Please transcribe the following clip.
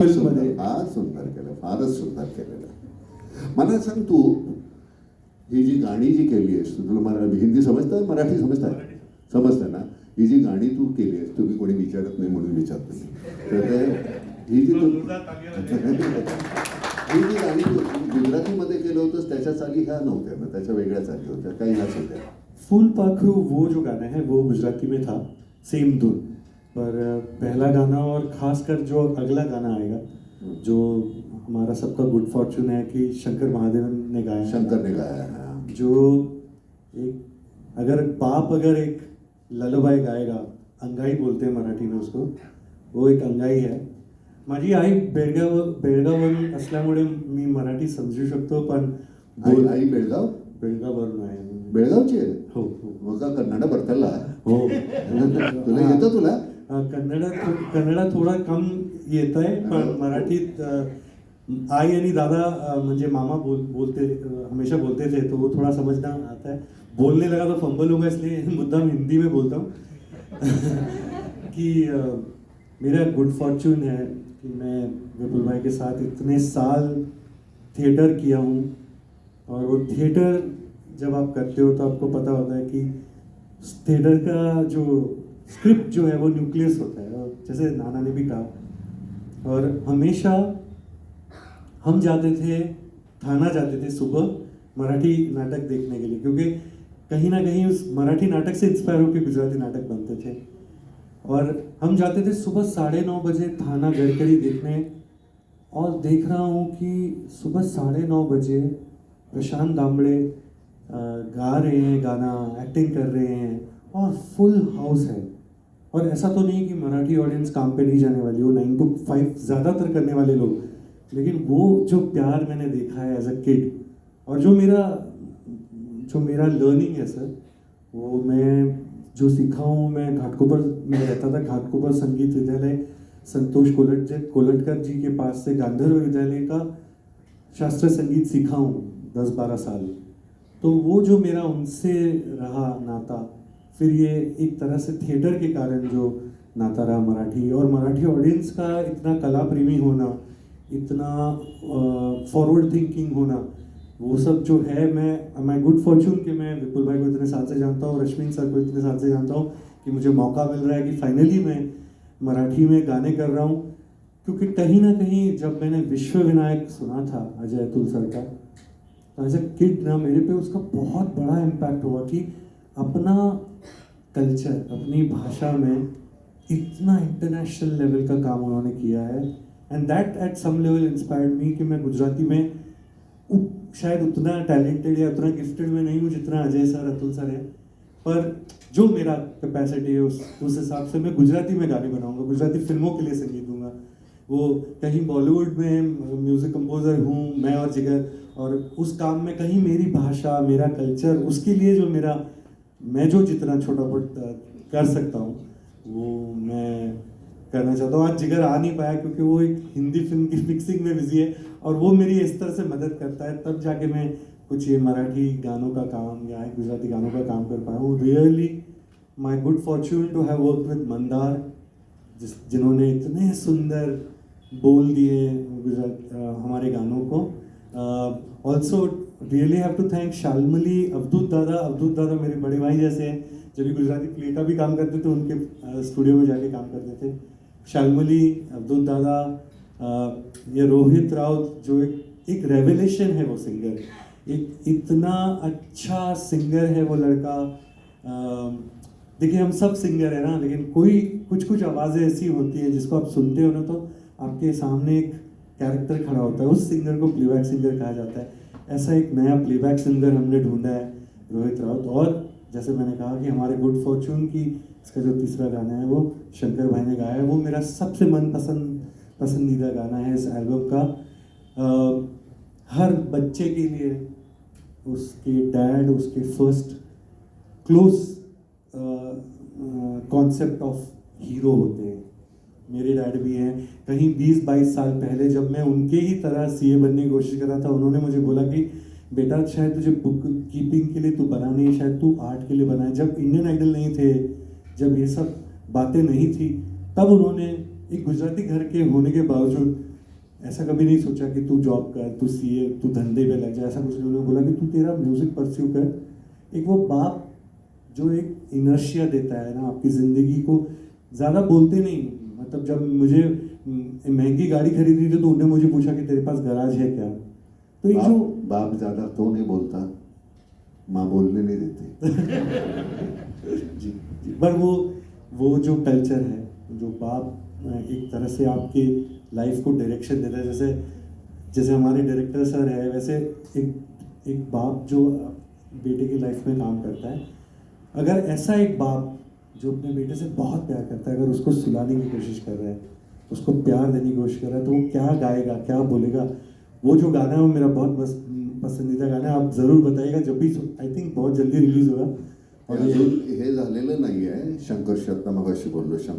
फार सुंदर केलं फारच सुंदर केलेलं मला सांग तू ही जी गाणी जी केली आहेस तुला मरा हिंदी समजतं मराठी समजतं समजतं ना ही जी गाणी तू केली आहेस तुम्ही कोणी विचारत नाही म्हणून विचारतो नाही तर ते ही जी तू ही जी गाणी तू गुजरातीमध्ये केलं होतंस त्याच्या चाली ह्या नव्हत्या ना त्याच्या वेगळ्या चाली होत्या काही ह्याच होत्या फुल पाखरू वो जो गाणं है वो गुजराती में था सेम धुन पर पहला गाना और खासकर जो अगला गाना आएगा जो हमारा सबका गुड फॉर्चून है कि शंकर महादेवन ने गाया शंकर ने गाया है हाँ. जो एक अगर बाप अगर एक ललबाई गाएगा अंगाई बोलते हैं मराठी में उसको वो एक अंगाई है। माझी आई बेळगाव बेळगाववरून असल्यामुळे मी मराठी समजू शकतो पण आई बोल आई बेळगाव? बेळगाववरून आहे. बेळगावची हो हो. कन्नड बरतल्ला हो. तुला येतं तुला? कन्नड कन्नडा थोडा कम येत आहे पण मराठीत आई आणि दादा म्हणजे मामा बोल बोलते हमेशा बोलते थे तो वो थोड़ा समझना आता है. बोलने लगा तो फंबल होगा इसलिए मुद्दा हिंदी में बोलता हूँ। कि मेरा गुड फॉर्चून है कि मैं विपुल भाई के साथ इतने साल थिएटर किया हूँ। और वो थिएटर जब आप करते हो तो आपको पता होता है कि थिएटर का जो स्क्रिप्ट जो है वो न्यूक्लियस होता है। और जैसे नाना ने भी कहा, और हमेशा हम जाते थे, थाना जाते थे सुबह मराठी नाटक देखने के लिए, क्योंकि कहीं ना कहीं उस मराठी नाटक से इंस्पायर होकर गुजराती नाटक बनते थे। और हम जाते थे सुबह साढ़े नौ बजे थाना गडकरी देखने, और देख रहा हूँ कि सुबह साढ़े नौ बजे प्रशांत दामड़े गा रहे हैं गाना एक्टिंग कर रहे हैं, और फुल हाउस है। और ऐसा तो नहीं कि मराठी ऑडियंस काम पे नहीं जाने वाली, वो नाइन टू फाइव ज़्यादातर करने वाले लोग। लेकिन वो जो प्यार मैंने देखा है एज अ किड और जो मेरा जो मेरा लर्निंग है सर वो मैं जो सीखा हूँ, मैं घाटकोपर में रहता था, घाटकोपर संगीत विद्यालय, संतोष कोलट कोलटकर जी के पास से गांधर्व विद्यालय का शास्त्रीय संगीत सीखा हूँ दस बारह साल। तो वो जो मेरा उनसे रहा नाता फिर ये एक तरह से थिएटर के कारण जो नाता रहा मराठी, और मराठी ऑडियंस का इतना कला प्रेमी होना, इतना फॉरवर्ड थिंकिंग होना, वो सब जो है मैं माई गुड फॉर्चून कि मैं विपुल भाई को इतने साल से जानता हूँ, रश्मिन सर को इतने साल से जानता हूँ कि मुझे मौका मिल रहा है कि फाइनली मैं मराठी में गाने कर रहा हूँ। क्योंकि कहीं ना कहीं जब मैंने विश्व विनायक सुना था, अजय अतुल सर का तो एज ए किड ना मेरे पे उसका बहुत बड़ा इम्पैक्ट हुआ कि अपना कल्चर अपनी भाषा में इतना इंटरनेशनल लेवल का काम उन्होंने किया है। And that at some level inspired me कि मैं गुजराती में शायद उतना टैलेंटेड या उतना गिफ्टेड में नहीं हूँ जितना अजय सर, अतुल सर है। पर जो मेरा कैपेसिटी है, उस उस हिसाब से मैं गुजराती में गाने बनाऊँगा, गुजराती फ़िल्मों के लिए संगीत दूँगा। वो कहीं बॉलीवुड में म्यूज़िक कंपोजर हूँ मैं और जिगर, और उस काम में कहीं मेरी भाषा, मेरा कल्चर उसके लिए जो मेरा मैं जो जितना छोटा बहुत कर सकता हूँ, वो मैं करना चाहता हूँ। आज जिगर आ नहीं पाया क्योंकि वो एक हिंदी फ़िल्म की मिक्सिंग में बिज़ी है और वो मेरी इस तरह से मदद करता है, तब जाके मैं कुछ ये मराठी गानों का काम या गुजराती गानों का काम कर पाया हूँ। Really my good fortune to have work with Mandar जिस, जिन्होंने इतने सुंदर बोल दिए गुजरात हमारे गानों को। Also really have to thank Shalmali Avadhoot दादा अवधूत दादा मेरे बड़े भाई जैसे हैं, जब भी गुजराती प्ले भी काम करते थे, उनके स्टूडियो में जाके काम करते थे। शालमली अवधूत दादा ये रोहित राउत जो एक एक रेवलेशन है वो सिंगर एक इतना अच्छा सिंगर है वो लड़का। देखिए हम सब सिंगर है ना, लेकिन कोई कुछ कुछ आवाज़ें ऐसी होती है जिसको आप सुनते हो ना तो आपके सामने एक कैरेक्टर खड़ा होता है। उस सिंगर को प्लेबैक सिंगर कहा जाता है। ऐसा एक नया प्लेबैक सिंगर हमने ढूंढा है रोहित राउत। और जैसे मैंने कहा कि हमारे गुड फॉर्चून की इसका जो तीसरा गाना है वो शंकर भाई ने गाया है। वो मेरा सबसे मनपसंद पसंदीदा गाना है इस एल्बम का। अ, हर बच्चे के लिए उसके डैड उसके first close concept of hero होते हैं। मेरे डैड भी हैं। कहीं 20-22 साल पहले जब मैं उनके ही तरह सीए बनने की कोशिश कर रहा था, उन्होंने मुझे बोला कि, बेटा, शायद तुझे बुक कीपिंग के लिए तू बना नहीं शायद तू आर्ट के लिए बना है जब इंडियन आइडल नहीं थे, जब ये सब बातें नहीं थी, तब उन्होंने एक गुजराती घर के होने के बावजूद ऐसा कभी नहीं सोचा कि तू जॉब कर, तू सीए तू धंधे पे लग जा, ऐसा कुछ नहीं। उन्होंने बोला कि तू तेरा म्यूज़िक परस्यू कर। एक वो बाप जो एक इनर्शिया देता है ना, आपकी ज़िंदगी को, ज़्यादा बोलते नहीं। मतलब जब मुझे महँगी गाड़ी खरीदनी थी तो उन्होंने मुझे पूछा कि तेरे पास गराज है क्या? तो एक बाप, जो बाप ज़्यादा तो नहीं बोलता। माँ बोलने नहीं देती। जी जी। पर वो वो जो कल्चर है जो बाप एक तरह से आपके लाइफ को डायरेक्शन देता है जैसे जैसे हमारे डायरेक्टर सर है वैसे एक एक बाप जो बेटे की लाइफ में काम करता है। अगर ऐसा एक बाप जो अपने बेटे से बहुत प्यार करता है, अगर उसको सुलाने की कोशिश कर रहा है, उसको प्यार देने की कोशिश कर रहा है तो वो क्या गाएगा, क्या बोलेगा? वो जो गाना है वो मेरा बहुत बस, पसंदीदा गाना है, आप ज़रूर बताइएगा, जब भी आई थिंक बहुत जल्दी रिलीज़ होगा। और ये झालेलं नाहीये शंकर शब्द मगाशी बोललो शंकर।